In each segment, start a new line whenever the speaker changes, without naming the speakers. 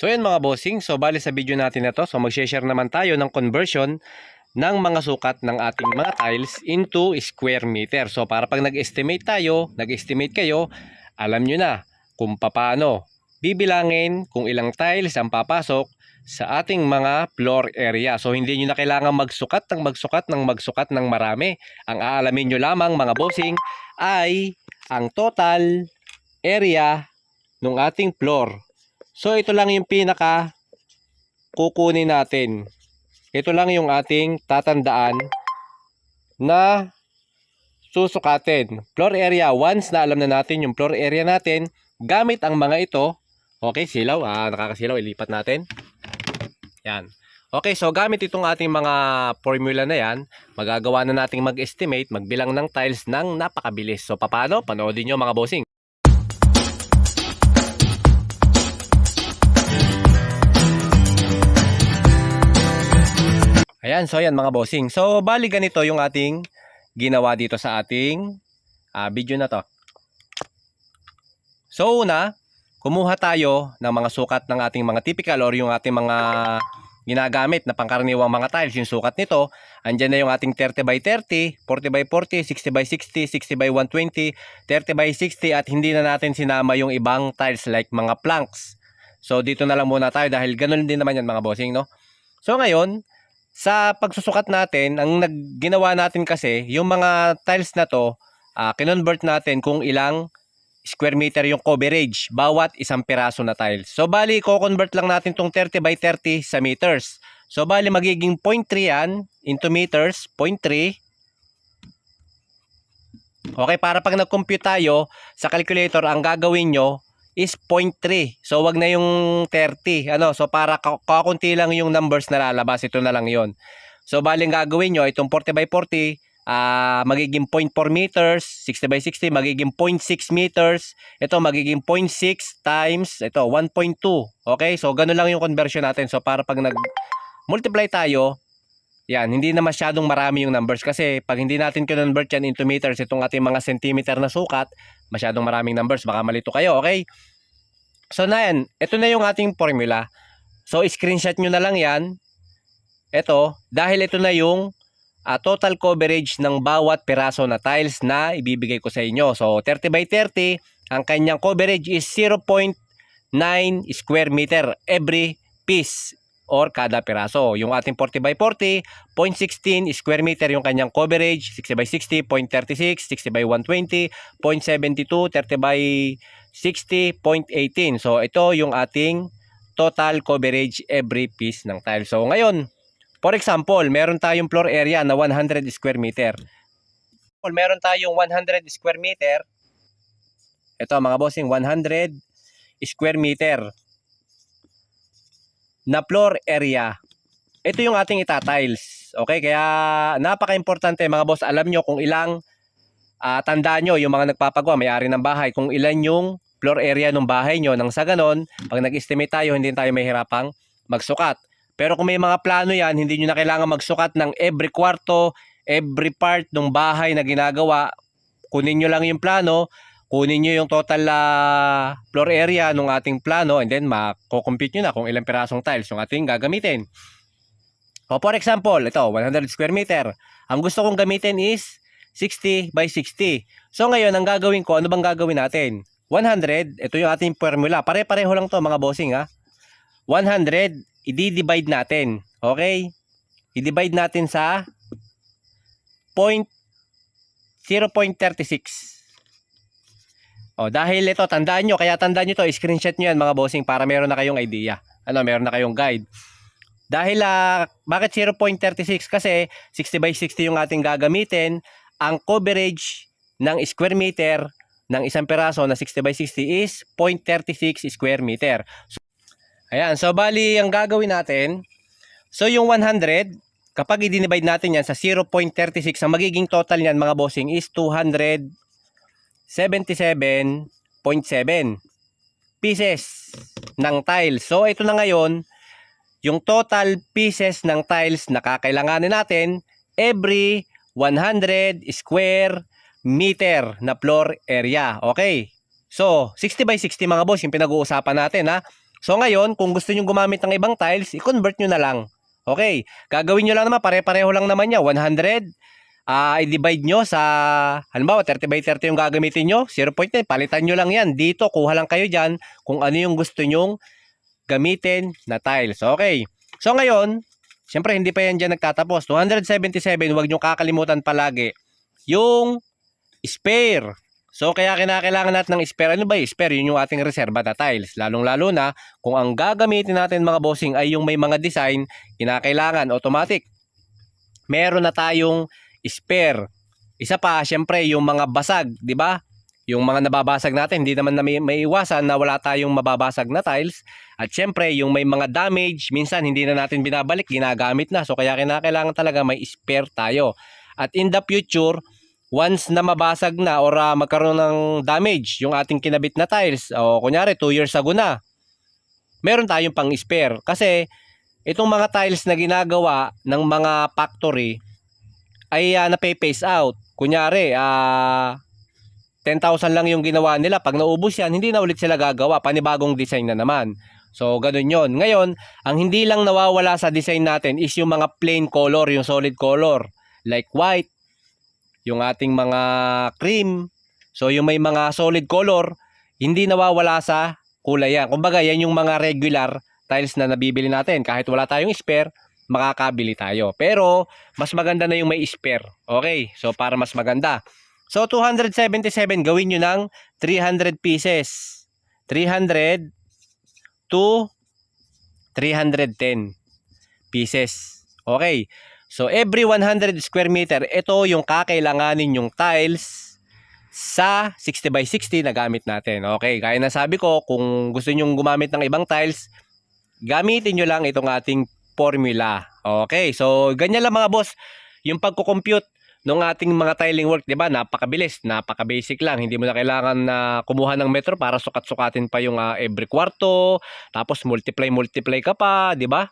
So yan mga bossing, so bali sa video natin na to, so mag-share naman tayo ng conversion ng mga sukat ng ating mga tiles into square meter. So para pag nag-estimate tayo, nag-estimate kayo, alam nyo na kung paano bibilangin kung ilang tiles ang papasok sa ating mga floor area. So hindi nyo na kailangan magsukat ng magsukat ng magsukat ng marami. Ang aalamin nyo lamang mga bossing ay ang total area ng ating floor. So ito lang yung pinaka kukunin natin. Ito lang yung ating tatandaan na susukatin. Floor area, once na alam na natin yung floor area natin, gamit ang mga ito, okay, silaw, ah, nakakasilaw, ilipat natin. Yan. Okay, so gamit itong ating mga formula na yan, magagawa na nating mag-estimate, magbilang ng tiles ng napakabilis. So, paano? Panoodin nyo mga bossing. Ayan, so ayan mga bossing. So, bali ganito yung ating ginawa dito sa ating ah, video na to. So, una, kumuha tayo ng mga sukat ng ating mga typical or yung ating mga ginagamit na pangkaraniwang mga tiles. Yung sukat nito, andyan na yung ating 30 by 30, 40 by 40, 60 by 60, 60 by 120, 30 by 60 at hindi na natin sinama yung ibang tiles like mga planks. So, dito na lang muna tayo dahil ganun din naman yan mga bossing, no? So, ngayon, sa pagsusukat natin, ang nag- ginawa natin kasi, yung mga tiles na to, ah, kinonvert natin kung ilang square meter yung coverage bawat isang piraso na tiles. So bali, ko-convert lang natin tong 30 by 30 sa meters. So bali, magiging 0.3 yan into meters, 0.3. Okay, para pag nag-compute tayo sa calculator, ang gagawin nyo is 0.3. So wag na yung 30. Ano, so para ka- kakunti lang yung numbers na lalabas, ito na lang 'yon. So bali ang gagawin nyo itong 40 by 40 ah magiging 0.4 meters, 60 by 60 magiging 0.6 meters. Ito magiging 0.6 times ito 1.2. Okay? So ganun lang yung conversion natin. So para pag nag multiply tayo, yan, hindi na masyadong marami yung numbers kasi pag hindi natin convert yan into meters, itong ating mga centimeter na sukat, masyadong maraming numbers, baka malito kayo, okay? So na yan, ito na yung ating formula. So screenshot nyo na lang yan. Ito, dahil ito na yung ah, total coverage ng bawat piraso na tiles na ibibigay ko sa inyo. So 30 by 30, ang kanyang coverage is 0.9 square meter every piece or kada piraso. Yung ating 40 by 40, 0.16 square meter yung kanyang coverage, 60 by 60, 0.36, 60 by 120, 0.72, 30 by 60, 0.18. So ito yung ating total coverage every piece ng tile. So ngayon, for example, meron tayong floor area na 100 square meter. Meron tayong 100 square meter. Ito mga bossing, 100 square meter na floor area. Ito yung ating itatiles. Okay, kaya napaka-importante mga boss, alam nyo kung ilang ah, tandaan nyo yung mga nagpapagawa, may-ari ng bahay, kung ilan yung floor area ng bahay nyo. Nang sa ganon, pag nag-estimate tayo, hindi tayo mahirapang magsukat. Pero kung may mga plano yan, hindi nyo na kailangan magsukat ng every kwarto, every part ng bahay na ginagawa. Kunin nyo lang yung plano, kunin nyo yung total ah, floor area ng ating plano and then mako-compute nyo na kung ilang pirasong tiles yung ating gagamitin. O for example, ito, 100 square meter. Ang gusto kong gamitin is 60 by 60. So ngayon, ang gagawin ko, ano bang gagawin natin? 100, ito yung ating formula. Pare-pareho lang to mga bossing ha. 100, i-divide natin. Okay? I-divide natin sa point 0.36. O, dahil ito, tandaan nyo, kaya tandaan nyo to, screenshot nyo yan mga bossing para meron na kayong idea. Ano, meron na kayong guide. Dahil, ah, bakit 0.36? Kasi 60 by 60 yung ating gagamitin. Ang coverage ng square meter ng isang peraso na 60 by 60 is 0.36 square meter. So, ayan, so bali, ang gagawin natin, so yung 100, kapag i-divide natin yan sa 0.36, ang magiging total niyan mga bossing is 200 77.7 pieces ng tiles. So ito na ngayon, yung total pieces ng tiles na kakailanganin natin every 100 square meter na floor area. Okay. So, 60 by 60 mga boss, yung pinag-uusapan natin ha. So ngayon, kung gusto nyo gumamit ng ibang tiles, i-convert nyo na lang. Okay, gagawin nyo lang naman, pare-pareho lang naman niya, 100. Ah, i-divide nyo sa, halimbawa 30 by 30 yung gagamitin nyo, 0.9, palitan nyo lang yan. Dito, kuha lang kayo dyan kung ano yung gusto nyong gamitin na tiles. Okay, so ngayon, syempre hindi pa yan dyan nagtatapos. 277, huwag nyo kakalimutan palagi yung spare. So kaya kinakailangan natin ng spare. Ano ba yung spare? Yun yung ating reserva na tiles. Lalong-lalo na kung ang gagamitin natin mga bossing ay yung may mga design, kinakailangan automatic. Meron na tayong spare. Isa pa, syempre, yung mga basag, di ba? Yung mga nababasag natin, hindi naman na may, may iwasan na wala tayong mababasag na tiles. At syempre, yung may mga damage, minsan hindi na natin binabalik, ginagamit na. So kaya kinakailangan talaga may spare tayo. At in the future, once na mabasag na or ah, magkaroon ng damage yung ating kinabit na tiles, o kunyari 2 years ago na, meron tayong pang spare. Kasi itong mga tiles na ginagawa ng mga factory ay uh, nape-phase out. Kunyari, ah 10,000 lang yung ginawa nila. Pag naubos yan, hindi na ulit sila gagawa. Panibagong design na naman. So, ganun yon. Ngayon, ang hindi lang nawawala sa design natin is yung mga plain color, yung solid color. Like white, yung ating mga cream. So, yung may mga solid color, hindi nawawala sa kulay yan. Kumbaga, yan yung mga regular tiles na nabibili natin. Kahit wala tayong spare, makakabili tayo. Pero, mas maganda na yung may spare. Okay, so para mas maganda. So, 277, gawin nyo ng 300 pieces. 300 to 310 pieces. Okay. So, every 100 square meter, ito yung kakailanganin yung tiles sa 60 by 60 na gamit natin. Okay, kaya na sabi ko, kung gusto nyong gumamit ng ibang tiles, gamitin nyo lang itong ating formula. Okay, so ganyan lang mga boss, yung pagko-compute ng ating mga tiling work, 'di ba? Napakabilis, napaka-basic lang. Hindi mo na kailangan na kumuha ng metro para sukat-sukatin pa yung ah, every kwarto, tapos multiply multiply ka pa, 'di ba?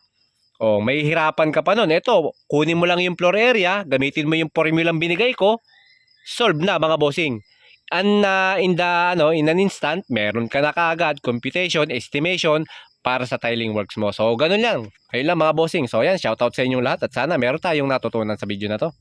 Oh, may hirapan ka pa noon. Ito, kunin mo lang yung floor area, gamitin mo yung formula binigay ko, solve na mga bossing. And uh, in the ano, in an instant, meron ka na kaagad computation, estimation para sa tiling works mo. So, ganun lang. Ayun lang mga bossing. So, yan, shoutout sa inyong lahat at sana meron tayong natutunan sa video na to.